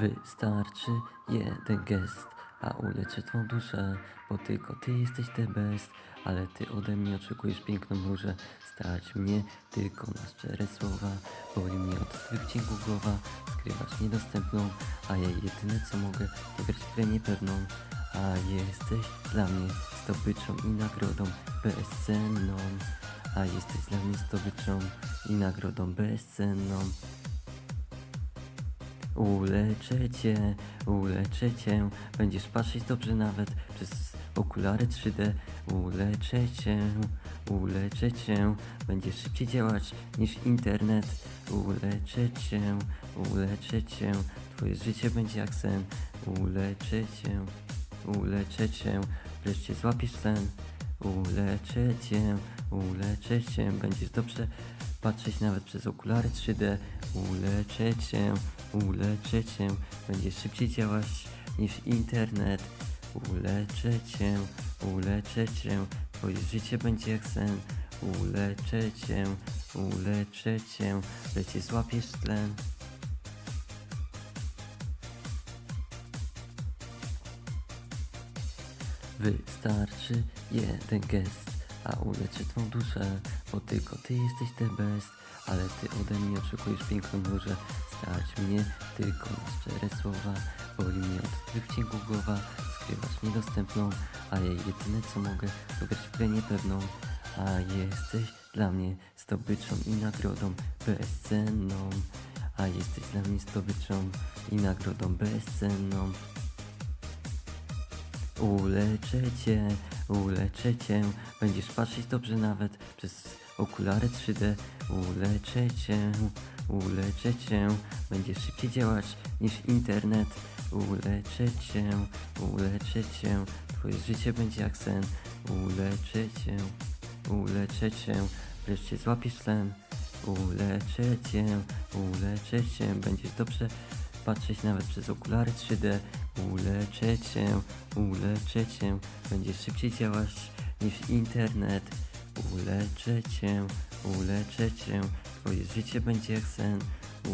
Wystarczy jeden gest, a uleczy twą duszę, bo tylko ty jesteś the best, ale ty ode mnie oczekujesz piękną różę. Stać mnie tylko na szczere słowa, boli mnie od twych wcinków głowa, skrywać niedostępną, a ja jedyne co mogę, to grać w grę niepewną. A jesteś dla mnie zdobyczą i nagrodą bezcenną, a jesteś dla mnie zdobyczą i nagrodą bezcenną. Uleczę cię, uleczę cię, będziesz patrzeć dobrze nawet przez okulary 3D. Uleczę cię, uleczę cię, będziesz szybciej działać niż internet. Uleczę cię, uleczę cię, twoje życie będzie jak sen. Uleczę cię, uleczę cię, wreszcie złapiesz sen. Uleczę cię, uleczę cię, będziesz dobrze patrzeć nawet przez okulary 3D. Uleczę cię, uleczę cię, będziesz szybciej działać niż internet. Uleczę cię, uleczę cię, twoje życie będzie jak sen. Uleczę cię, uleczę cię, lecie złapiesz tlen. Wystarczy jeden gest, a uleczy twą duszę, bo tylko ty jesteś the best, ale ty ode mnie oczekujesz piękną różę. Stać mnie tylko na szczere słowa, boli mnie od twych wcinków głowa, skrywasz niedostępną, a ja jedyne co mogę, to grać w grę niepewną. A jesteś dla mnie zdobyczą i nagrodą bezcenną, a jesteś dla mnie zdobyczą i nagrodą bezcenną. Uleczę cię, uleczę cię, będziesz patrzeć dobrze nawet przez okulary 3D. Uleczę cię, uleczę cię, będziesz szybciej działać niż internet. Uleczę cię, uleczę cię, twoje życie będzie jak sen. Uleczę cię, uleczę cię, wreszcie złapiesz sen. Uleczę cię, uleczę cię, będziesz dobrze patrzeć nawet przez okulary 3D. Uleczę cię, uleczę cię, będziesz szybciej działać niż internet. Uleczę cię, uleczę cię, twoje życie będzie jak sen.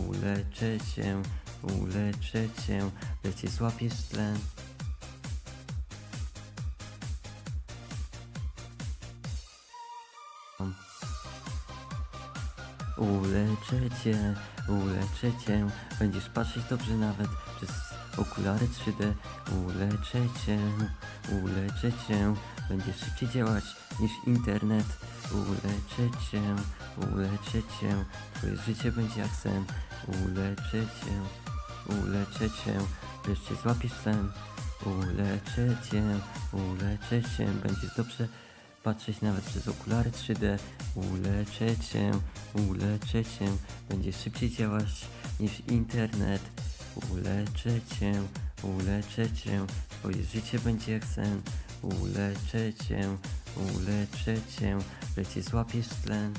Uleczę cię, uleczę cię, złapiesz tlen. Uleczę cię, uleczę cię, będziesz patrzeć dobrze nawet przez okulary 3D. Uleczę cię, uleczę cię, będziesz szybciej działać niż internet. Uleczę cię, uleczę cię, twoje życie będzie jak sen. Uleczę cię, uleczę cię, wreszcie złapiesz sen. Uleczę cię, uleczę cię, będziesz dobrze patrzeć nawet przez okulary 3D. Uleczę cię, uleczę cię, będziesz szybciej działać niż internet. Uleczę cię, uleczę cię, twoje życie będzie jak sen. Uleczę cię, uleczę cię, lecie złapiesz tlen.